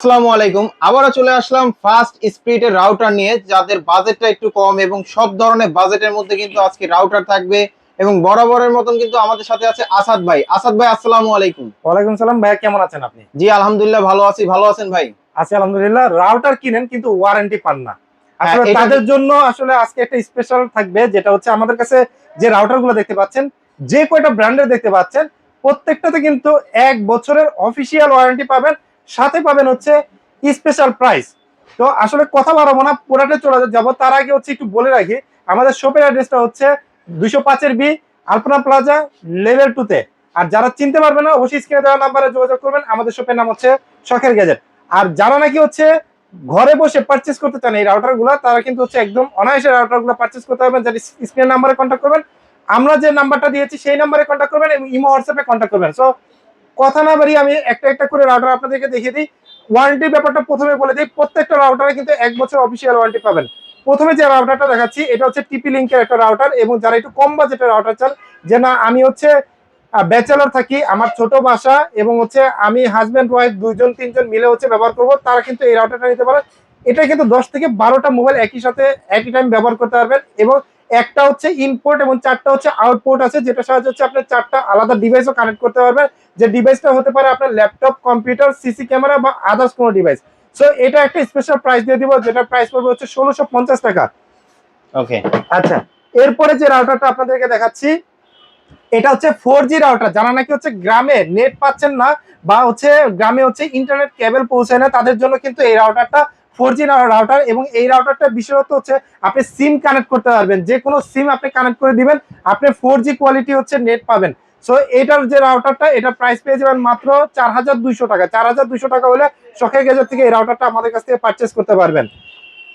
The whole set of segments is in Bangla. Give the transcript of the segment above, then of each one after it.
আসসালামু আলাইকুম। আবারও চলে আসলাম ফাস্ট স্পিডের রাউটার নিয়ে যাদের বাজেটটা একটু কম এবং সব ধরনের বাজেটের মধ্যে কিন্তু আজকে রাউটার থাকবে এবং বরাবরের মতন কিন্তু আমাদের সাথে আছে আসাদ ভাই। আসাদ ভাই আসসালামু আলাইকুম। ওয়ালাইকুম সালাম ভাইয়া কেমন আছেন আপনি? জি আলহামদুলিল্লাহ ভালো আছি। ভালো আছেন ভাই? আছি আলহামদুলিল্লাহ। রাউটার কিনেন কিন্তু ওয়ারেন্টি পান না। আসলে হ্যাঁ, তাদের জন্য আসলে আজকে একটা স্পেশাল থাকবে যেটা হচ্ছে আমাদের কাছে যে রাউটারগুলো দেখতে পাচ্ছেন যে কয়টা ব্র্যান্ডের দেখতে পাচ্ছেন প্রত্যেকটাতে কিন্তু এক বছরের অফিসিয়াল ওয়ারেন্টি পাবেন। সাথে পাবেন হচ্ছে স্পেশাল প্রাইস তো আসলে কথা বাড়াবো না পুরাটে চলে যাব। তার আগে হচ্ছে একটু বলে রাখি, আমাদের শপের অ্যাড্রেসটা হচ্ছে দুইশো পাঁচের বি আলপনা প্লাজা লেভেল টুতে আর যারা চিনতে পারবে না, অবশ্যই স্ক্রিনে দেওয়া নাম্বারে যোগাযোগ করবেন। আমাদের শপের নাম হচ্ছে শখের গ্যাজেট আর যারা নাকি হচ্ছে ঘরে বসে পারচেস করতে চান এই রাউটারগুলো, তারা কিন্তু হচ্ছে একদম অনায়াসে রাউটারগুলো পারচেস করতে পারবেন। যারা স্ক্রিন নাম্বারে কন্ট্যাক্ট করবেন, আমরা যে নাম্বারটা দিয়েছি, সেই নাম্বারে কন্ট্যাক্ট করবেন এবং ইমো হোয়াটসঅ্যাপে কন্ট্যাক্ট করবেন। সো কথা না বাড়িয়ে আমি একটা একটা করে রাউটার আপনাদেরকে দেখিয়ে দিই। ওয়ারেন্টির ব্যাপারটা প্রথমে বলে দিই, প্রত্যেকটা রাউটারে কিন্তু এক বছর অফিসিয়াল ওয়ারেন্টি পাবেন। প্রথমে যে রাউটারটা দেখাচ্ছি, এটা হচ্ছে টিপি লিঙ্কের একটা রাউটার এবং যারা একটু কম বাজেটের রাউটার চান, যে না, আমি হচ্ছে ব্যাচেলর থাকি, আমার ছোট বাসা এবং হচ্ছে আমি হাজব্যান্ড ওয়াইফ দুইজন, তিনজন মিলে হচ্ছে ব্যবহার করব, তারা কিন্তু এই রাউটারটা নিতে পারেন। এটা কিন্তু দশ থেকে বারোটা মোবাইল একই সাথে, একই টাইম ব্যবহার করতে পারবেন এবং একটা হচ্ছে ইনপোর্ট এবং চারটা হচ্ছে আউটপুট আছে যেটা সাহায্য হচ্ছে আপনি চারটা আলাদা ডিভাইসও কানেক্ট করতে পারবেন। যে ডিভাইসটা হতে পারে আপনার ল্যাপটপ কম্পিউটার সিসি ক্যামেরা বা আদার্স কোনো ডিভাইস সো এটা একটা স্পেশাল প্রাইস দিয়ে দিব যেটা প্রাইস পড়বে হচ্ছে ষোলোশো পঞ্চাশ টাকা। ওকে আচ্ছা এরপরে যে রাউটারটা আপনাদেরকে দেখাচ্ছি এটা হচ্ছে ফোর জি রাউটার যারা নাকি হচ্ছে গ্রামে নেট পাচ্ছেন না বা হচ্ছে গ্রামে হচ্ছে ইন্টারনেট কেবল পৌঁছায় না তাদের জন্য কিন্তু এই রাউটারটা ফোর জি রাউটার এবং এই রাউটারটা বিশেষত হচ্ছে আপনি সিম কানেক্ট করতে পারবেন। যে কোনো সিম আপনি কানেক্ট করে দিবেন, আপনি ফোর জি কোয়ালিটি হচ্ছে নেট পাবেন। সো এটার যে রাউটারটা এটা প্রাইস পেয়ে যাবেন মাত্র চার হাজার দুইশো টাকা। চার হাজার দুইশো টাকা হলে শখের গেজার থেকে এই রাউটারটা আমাদের কাছ থেকে পারচেস করতে পারবেন।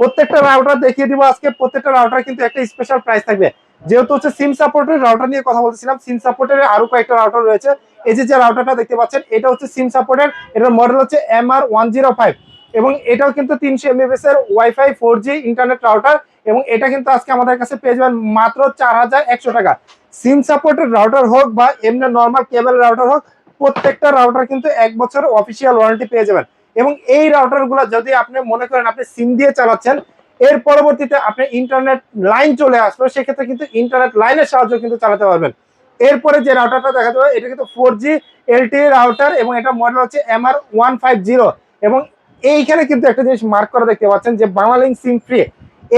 প্রত্যেকটা রাউটার দেখিয়ে দিব আজকে। প্রত্যেকটা রাউটার কিন্তু একটা স্পেশাল প্রাইস থাকবে। যেহেতু হচ্ছে সিম সাপোর্টের রাউটার নিয়ে কথা বলছিলাম সিম সাপোর্টের আরও কয়েকটা রাউটার রয়েছে। এই যে যে রাউটারটা দেখতে পাচ্ছেন, এটা হচ্ছে সিম সাপোর্টের এটার মডেল হচ্ছে M R one zero five এবং এটাও কিন্তু তিনশো এমবিএস এর wifi four G internet router এবং এটা কিন্তু আজকে আমাদের কাছে পেয়ে যাবেন মাত্র চার হাজার একশো টাকা। সিম সাপোর্টের রাউটার হোক বা এমনি নর্মাল কেবল রাউটার হোক, প্রত্যেকটা রাউটার কিন্তু এক বছর অফিসিয়াল ওয়ারেন্টি পেয়ে যাবেন। এবং এই রাউটারগুলো যদি আপনি মনে করেন আপনি সিম দিয়ে চালাচ্ছেন, এর পরবর্তীতে আপনি ইন্টারনেট লাইন চলে আসলো, সেক্ষেত্রে কিন্তু ইন্টারনেট লাইনের সাহায্য কিন্তু চালাতে পারবেন। এরপরে যে রাউটারটা দেখা যাবে এটা কিন্তু ফোর জি এলটি রাউটার এবং এটা মডেল হচ্ছে M R one five zero এবং এইখানে কিন্তু একটা জিনিস মার্ক করা দেখতে পাচ্ছেন যে বাংলালিঙ্ক সিম ফ্রি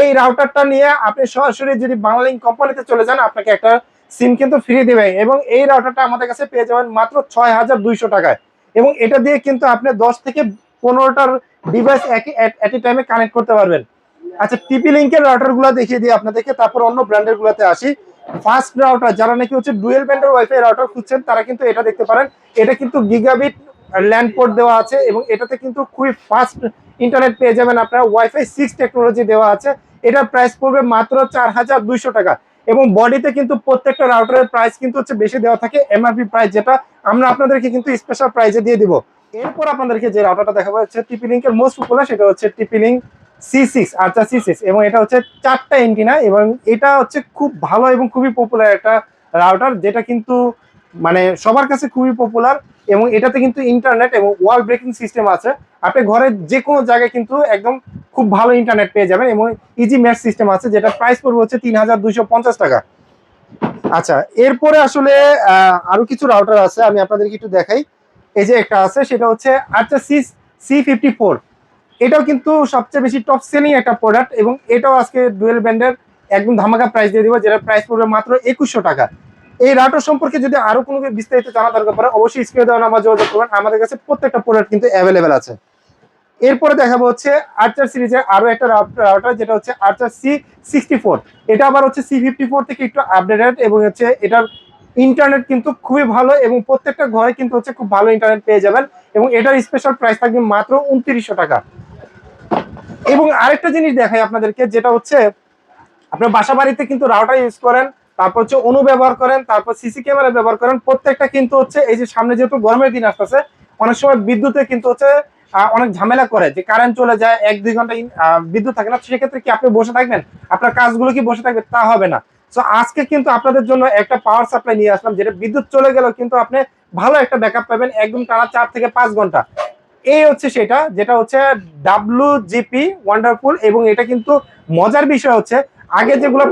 এই রাউটারটা নিয়ে আপনি সরাসরি যদি বাংলালিঙ্ক কোম্পানিতে চলে যান, আপনাকে একটা সিম কিন্তু ফ্রি দেবে এবং এই রাউটারটা আমাদের কাছে পেয়ে যাবেন মাত্র ছয় হাজার দুইশো টাকায়। এবং এটা দিয়ে কিন্তু আপনি দশ থেকে পনেরোটার ডিভাইস একই এট এ টাইমে কানেক্ট করতে পারবেন। আচ্ছা টিপি লিঙ্কের রাউটারগুলো দেখিয়ে দিই আপনাদেরকে, তারপর অন্য ব্র্যান্ডের গুলোতে আসি। ফার্স্ট রাউটার যারা নাকি হচ্ছে ডুয়েল ব্যান্ডের ওয়াইফাই রাউটার খুঁজছেন, তারা কিন্তু এটা দেখতে পারেন। এটা কিন্তু গিগাবিট ল্যান্ড পোর্ট দেওয়া আছে এবং এটাতে কিন্তু খুবই ফাস্ট ইন্টারনেট পেয়ে যাবেন আপনারা ওয়াইফাই সিক্স টেকনোলজি দেওয়া আছে। এটার প্রাইস পড়বে মাত্র চার হাজার দুইশো টাকা এবং বডিতে কিন্তু প্রত্যেকটা রাউটারের প্রাইস কিন্তু হচ্ছে বেশি দেওয়া থাকে এমআরপি প্রাইস যেটা। আমরা আপনাদেরকে কিন্তু স্পেশাল প্রাইসে দিয়ে দিব। এরপর আপনাদেরকে যে রাউটারটা দেখাবো, হচ্ছে টিপি লিঙ্কের মোস্ট পপুলার সেটা হচ্ছে টিপি লিঙ্ক সি সিক্স আচ্ছা সি সিক্স এবং এটা হচ্ছে চারটা এন্টিনা এবং এটা হচ্ছে খুব ভালো এবং খুবই পপুলার একটা রাউটার যেটা কিন্তু মানে সবার কাছে খুবই পপুলার এবং এটাতে কিন্তু ইন্টারনেট এবং ওয়াল ব্রেকিং সিস্টেম আছে। আপনি ঘরের যে কোনো জায়গায় কিন্তু একদম খুব ভালো ইন্টারনেট পেয়ে যাবেন এবং ইজি ম্যাচ সিস্টেম আছে যেটা প্রাইস পড়বে হচ্ছে তিন হাজার দুইশো পঞ্চাশ টাকা। আচ্ছা এরপরে আসলে আরও কিছু রাউটার আছে, আমি আপনাদেরকে একটু দেখাই। এই যে একটা আছে, সেটা হচ্ছে আচ্ছা সি সি ফিফটি ফোর এটাও কিন্তু সবচেয়ে বেশি টপ সেলিং একটা প্রোডাক্ট এবং এটাও আজকে ডুয়েল ব্যান্ডের একদম ধামাকা প্রাইস দিয়ে দিব যেটা প্রাইস পড়বে মাত্র একুশশো টাকা। এই রাউটার সম্পর্কে যদি আরও কোনো বিস্তারিত জানা দরকার পড়ে, অবশ্যই স্ক্রিনে দেওয়া নাম্বার যোগাযোগ করবেন। আমাদের কাছে প্রত্যেকটা প্রোডাক্ট কিন্তু অ্যাভেলেবেল আছে। এরপরে দেখাবো হচ্ছে আর্চার সিরিজের আরও একটা রাউটার যেটা হচ্ছে আর্চার সি সিক্সটি ফোর এটা আবার হচ্ছে সি ফিফটি ফোর থেকে একটু আপডেটেড এবং হচ্ছে এটার ইন্টারনেট কিন্তু খুবই ভালো এবং প্রত্যেকটা ঘরে কিন্তু হচ্ছে খুব ভালো ইন্টারনেট পেয়ে যাবেন এবং এটার স্পেশাল প্রাইস থাকবে মাত্র উনত্রিশশো টাকা। এবং আরেকটা জিনিস দেখাই আপনাদেরকে, যেটা হচ্ছে আপনার বাসা বাড়িতে কিন্তু রাউটার ইউজ করেন। তারপর হচ্ছে অনু ব্যবহার করেন, তারপর সিসি ক্যামেরা ব্যবহার করেন। প্রত্যেকটা কিন্তু হচ্ছে এই যে সামনে যেহেতু গরমের দিন আসতেছে, অনেক সময় বিদ্যুতে কিন্তু হচ্ছে অনেক ঝামেলা করে যে কারেন্ট চলে যায়, এক দুই ঘণ্টা বিদ্যুৎ থাকে না। সেক্ষেত্রে কি আপনি বসে থাকবেন? আপনার কাজগুলো কি বসে থাকবে? তা হবে না। তো আজকে কিন্তু আপনাদের জন্য একটা পাওয়ার সাপ্লাই নিয়ে আসলাম, যেটা বিদ্যুৎ চলে গেলেও কিন্তু আপনি ভালো একটা ব্যাকআপ পাবেন একদম টানা চার থেকে পাঁচ ঘণ্টা। এই হচ্ছে সেটা, যেটা হচ্ছে ডাব্লু জিপি ওয়ান্ডারফুল এবং এটা কিন্তু মজার বিষয় হচ্ছে, আগে যেগুলো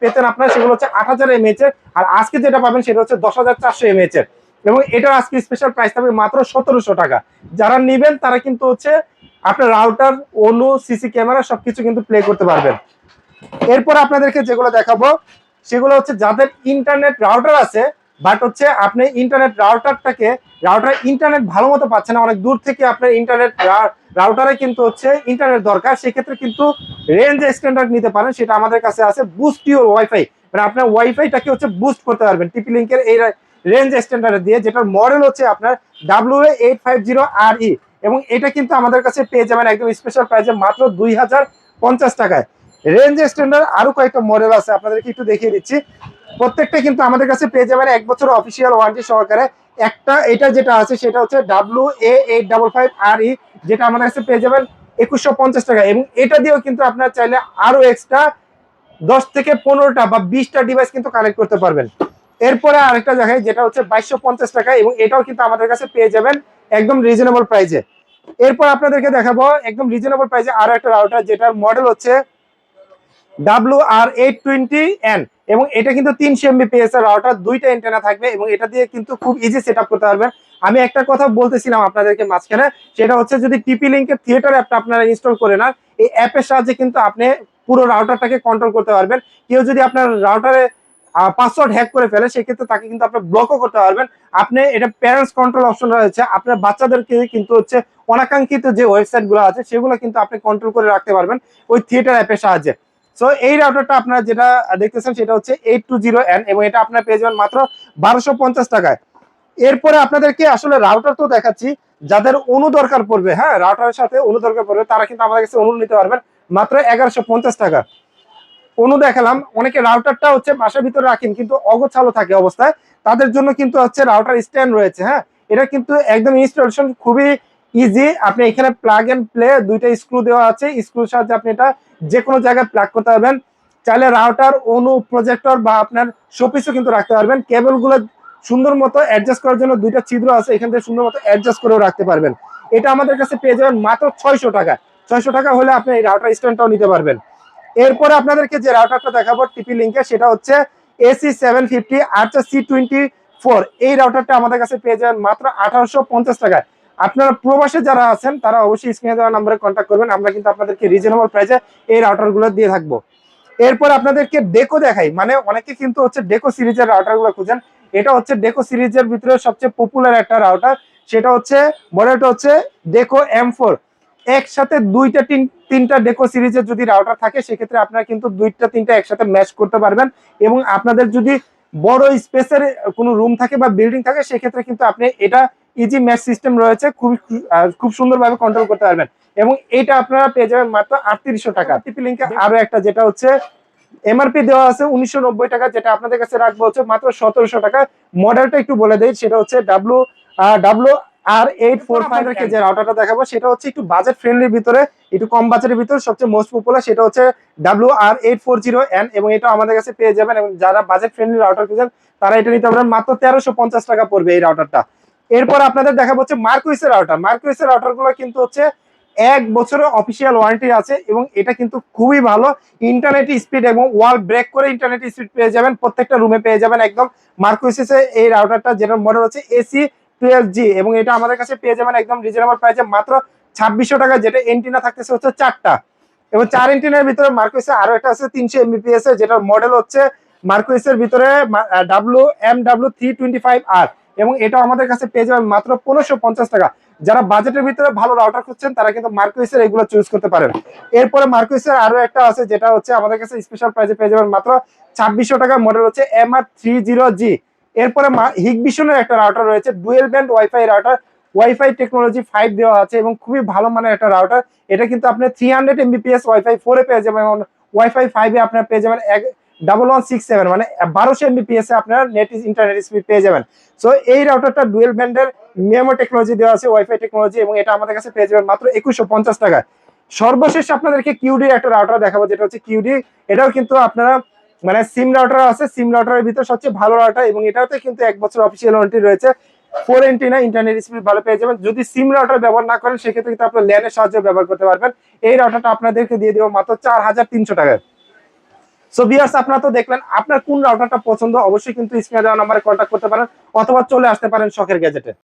পেতেন আপনার সেগুলো হচ্ছে আট হাজার এমএচ এর। আর আজকে যেটা পাবেন সেটা হচ্ছে দশ হাজার চারশো এমএচ এর। এবং এটার আজকে স্পেশাল প্রাইস থাকবে মাত্র সতেরোশো টাকা। যারা নেবেন, তারা কিন্তু হচ্ছে আপনার রাউটার ওলু সিসি ক্যামেরা সবকিছু কিন্তু প্লে করতে পারবেন। এরপর আপনাদেরকে যেগুলো দেখাবো, সেগুলো হচ্ছে যাদের ইন্টারনেট রাউটার আছে বাট হচ্ছে আপনি ইন্টারনেট রাউটারটাকে রাউটার ইন্টারনেট ভালো মতো পাচ্ছে না, অনেক দূর থেকে আপনার ইন্টারনেট রাউটারে কিন্তু হচ্ছে ইন্টারনেট দরকার, সেক্ষেত্রে কিন্তু রেঞ্জ স্ট্যান্ডার্ড নিতে পারেন, সেটা আমাদের কাছে আছে বুস্ট ইউর ওয়াইফাই মানে আপনার ওয়াইফাইটাকে হচ্ছে বুস্ট করতে পারবেন টিপি লিঙ্কের এই রেঞ্জ স্ট্যান্ডার্ড দিয়ে, যেটার মডেল হচ্ছে আপনার W eight five zero R E এবং এটা কিন্তু আমাদের কাছে পেয়ে যাবেন একদম স্পেশাল প্রাইসে মাত্র দুই হাজার পঞ্চাশ টাকায়। রেঞ্জ স্ট্যান্ডার্ড আরও কয়েকটা মডেল আছে, আপনাদেরকে একটু দেখিয়ে দিচ্ছি। প্রত্যেকটা কিন্তু আমাদের কাছে পেয়ে যাবেন এক বছর অফিসিয়াল ওয়ারেন্টি সহকারে। একটা এটা যেটা আছে, সেটা হচ্ছে W A eight double five R E যেটা আমাদের কাছে পেয়ে যাবেন একুশশো পঞ্চাশ টাকা। এবং এটা দিয়েও কিন্তু আপনার চাইলে আরও এক্সট্রা দশ থেকে পনেরোটা বা বিশটা ডিভাইস কিন্তু কানেক্ট করতে পারবেন। এরপরে আরেকটা জায়গায় যেটা হচ্ছে বাইশশো পঞ্চাশ টাকা এবং এটাও কিন্তু আমাদের কাছে পেয়ে যাবেন একদম রিজনেবল প্রাইসে এরপর আপনাদেরকে দেখাবো, একদম রিজনেবল প্রাইসে আরও একটা রাউটার যেটার মডেল হচ্ছে W R eight twenty N এবং এটা কিন্তু তিনশো এমবিপিএস এর রাউটার দুইটা এন্টেনা থাকবে এবং এটা দিয়ে কিন্তু খুব ইজি সেট করতে পারবেন। আমি একটা কথা বলতেছিলাম আপনাদেরকে মাঝখানে, সেটা হচ্ছে যদি টিপি লিঙ্কের থিয়েটার অ্যাপটা আপনারা ইনস্টল করে না এই অ্যাপের সাহায্যে কিন্তু আপনি পুরো রাউটারটাকে কন্ট্রোল করতে পারবেন। কেউ যদি আপনার রাউটারে পাসওয়ার্ড হ্যাক করে ফেলে, সেক্ষেত্রে তাকে কিন্তু আপনি ব্লকও করতে পারবেন। আপনি এটা প্যারেন্টস কন্ট্রোল অপশন রয়েছে, আপনার বাচ্চাদেরকে কিন্তু হচ্ছে অনাকাঙ্ক্ষিত যে ওয়েবসাইটগুলো আছে, সেগুলো কিন্তু আপনি কন্ট্রোল করে রাখতে পারবেন ওই থিয়েটার অ্যাপের সাহায্যে। সো এই রাউটারটা আপনারা যেটা দেখতেছেন সেটা হচ্ছে এইট টু জিরো এন এবং এটা আপনার পেয়ে যাবেন মাত্র বারোশো পঞ্চাশ টাকায়। এরপরে আপনাদেরকে আসলে রাউটার তো দেখাচ্ছি, যাদের অনু দরকার পড়বে হ্যাঁ রাউটারের সাথে অনু দরকার পড়বে, তারা কিন্তু আমাদের কাছে অনু নিতে পারবেন মাত্র এগারোশো পঞ্চাশ টাকা। অনু দেখালাম, অনেকে রাউটারটা হচ্ছে বাসার ভিতরে রাখেন, কিন্তু অগোছালো থাকে অবস্থায়। তাদের জন্য কিন্তু হচ্ছে রাউটার স্ট্যান্ড রয়েছে হ্যাঁ। এটা কিন্তু একদম ইনস্টলেশন খুবই ইজি আপনি এখানে প্লাগ এন্ড প্লে দুইটা স্ক্রু দেওয়া আছে স্ক্রুর সাহায্যে আপনি এটা যে কোনো জায়গায় প্লাগ করতে পারবেন। চাইলে রাউটার অনু প্রজেক্টর বা আপনার শোপিসও কিন্তু রাখতে পারবেন। কেবলগুলো সুন্দর মতো অ্যাডজাস্ট করার জন্য দুইটা ছিদ্র আছে, এখান থেকে সুন্দর মতো অ্যাডজাস্ট করেও রাখতে পারবেন। এটা আমাদের কাছে পেয়ে যাবেন মাত্র ছয়শো টাকা। ছয়শো টাকা হলে আপনি এই রাউটার স্ট্যান্ডটাও নিতে পারবেন। এরপরে আপনাদেরকে যে রাউটারটা দেখাবো টিপি লিঙ্কে সেটা হচ্ছে এসি সেভেন ফিফটি আচ্ছা সি টোয়েন্টি ফোর এই রাউটারটা আমাদের কাছে পেয়ে যাবেন মাত্র আঠারোশো পঞ্চাশ টাকায়। আপনারা প্রবাসে যারা আছেন, তারা অবশ্যই স্ক্রিনে দেওয়া নাম্বারে কন্ট্যাক্ট করবেন। আমরা কিন্তু আপনাদেরকে রিজনেবল প্রাইসে এই রাউটারগুলো দিয়ে থাকব। এরপর আপনাদেরকে ডেকো দেখাই। মানে অনেকে কিন্তু হচ্ছে ডেকো সিরিজের রাউটারগুলো খুঁজেন। এটা হচ্ছে ডেকো সিরিজের ভিতরে সবচেয়ে পপুলার একটা রাউটার সেটা হচ্ছে, মডেলটা হচ্ছে ডেকো এম ফোর একসাথে দুইটা তিন, তিনটা ডেকো সিরিজের যদি রাউটার থাকে, সেক্ষেত্রে আপনারা কিন্তু দুইটা, তিনটা একসাথে ম্যাচ করতে পারবেন। এবং আপনাদের যদি বড় স্পেসের কোনো রুম থাকে বা বিল্ডিং থাকে, সেক্ষেত্রে কিন্তু আপনি এটা ইজি ম্যাচ সিস্টেম রয়েছে খুব খুব সুন্দরভাবে কন্ট্রোল করতে পারবেন। এবং এটা আপনারা পেয়ে যাবেন মাত্র আটত্রিশশো টাকা। টিপি লিঙ্কে আরও একটা যেটা হচ্ছে এমআরপি দেওয়া আছে উনিশশো নব্বই টাকা যেটা আপনাদের কাছে রাখব হচ্ছে মাত্র সতেরোশো টাকা। মডেলটা একটু বলে দেই সেটা হচ্ছে W W R eight four five এর যে রাউটারটা দেখাবো সেটা হচ্ছে একটু বাজেট ফ্রেন্ডলির ভিতরে একটু কম বাজেটের ভিতরে সবচেয়ে মোস্ট পপুলার সেটা হচ্ছে W R eight four zero N এবং এটা আমাদের কাছে পেয়ে যাবেন। এবং যারা বাজেট ফ্রেন্ডলি রাউটার খুঁজেন তারা এটা নিতে পারবেন মাত্র তেরোশো পঞ্চাশ টাকা পড়বে এই রাউটারটা এরপর আপনাদের দেখাবো হচ্ছে মার্কুইসের রাউটার মার্কুইসের রাউটারগুলো কিন্তু হচ্ছে এক বছরের অফিসিয়াল ওয়ারেন্টি আছে এবং এটা কিন্তু খুবই ভালো। ইন্টারনেট স্পিড এবং ওয়াল ব্রেক করে ইন্টারনেট স্পিড পেয়ে যাবেন, প্রত্যেকটা রুমে পেয়ে যাবেন একদম। মার্কুইসের এই রাউটারটা যেটার মডেল হচ্ছে এসি টুয়েলভ জি এবং এটা আমাদের কাছে পেয়ে যাবেন একদম রিজনেবল প্রাইসে মাত্র ছাব্বিশশো টাকা, যেটা এন্টিনা থাকতেছে হচ্ছে চারটা। এবং চার এন্টিনার ভিতরে মার্কুইসে আরও একটা আছে, তিনশো এমবিপিএস যেটার মডেল হচ্ছে মার্কুইসের ভিতরে W M W three twenty five R এবং এটা আমাদের কাছে পেয়ে যাবেন মাত্র পনেরোশো পঞ্চাশ টাকা। যারা বাজেটের ভিতরে ভালো রাউটার খুঁজছেন, তারা কিন্তু মার্কুইসের এগুলো চুজ করতে পারেন। এরপরে মার্কুইসের আরও একটা আছে, যেটা হচ্ছে আমাদের কাছে স্পেশাল প্রাইসে পেয়ে যাবেন মাত্র ছাব্বিশশো টাকা। মডেল হচ্ছে M R three zero G এরপরে হিগবিশনের একটা রাউটার রয়েছে dual band wifi router wifi technology five দেওয়া আছে এবং খুবই ভালো মানের একটা রাউটার এটা কিন্তু আপনি থ্রি হান্ড্রেড এমবিপিএস ওয়াইফাই ফোরে পেয়ে যাবেন ওয়াইফাই ফাইভে আপনার পেয়ে যাবেন এক ডাবল ওয়ান সিক্স সেভেন মানে বারোশো এমবিপিএস এ আপনার নেট ইন্টারনেট স্পিড পেয়ে যাবেন। সো এই রাউটারটা ডুয়েল ব্যান্ডের মেমো টেকনোলজি দেওয়া আছে ওয়াইফাই টেকনোলজি এবং এটা আমাদের কাছে পেয়ে যাবেন মাত্র একুশশো পঞ্চাশ টাকায়। সর্বশেষ আপনাদেরকে কিউডি একটা রাউটার দেখাবো, যেটা হচ্ছে কিউডি এটাও কিন্তু আপনারা মানে সিম রাউটার আছে সিম রাউটারের ভিতরে সবচেয়ে ভালো রাউটার এবং এটাতে কিন্তু এক বছর অফিসিয়াল ওয়ারেন্টি রয়েছে। ফোর এন্টি না ইন্টারনেট স্পিড ভালো পেয়ে যাবেন। যদি সিম রাউটার ব্যবহার না করেন, সেক্ষেত্রে কিন্তু আপনার ল্যানের সাহায্যে ব্যবহার করতে পারবেন। এই রাউটারটা আপনাদেরকে দিয়ে দেবো মাত্র চার হাজার তিনশো টাকায়। সো বিয়ার্স আপনারা তো দেখলেন, আপনার কোন রাউটারটা পছন্দ, অবশ্যই কিন্তু স্ক্রিনে দেওয়া নাম্বারে কন্ট্যাক্ট করতে পারেন, অথবা চলে আসতে পারেন শখের গ্যাজেটে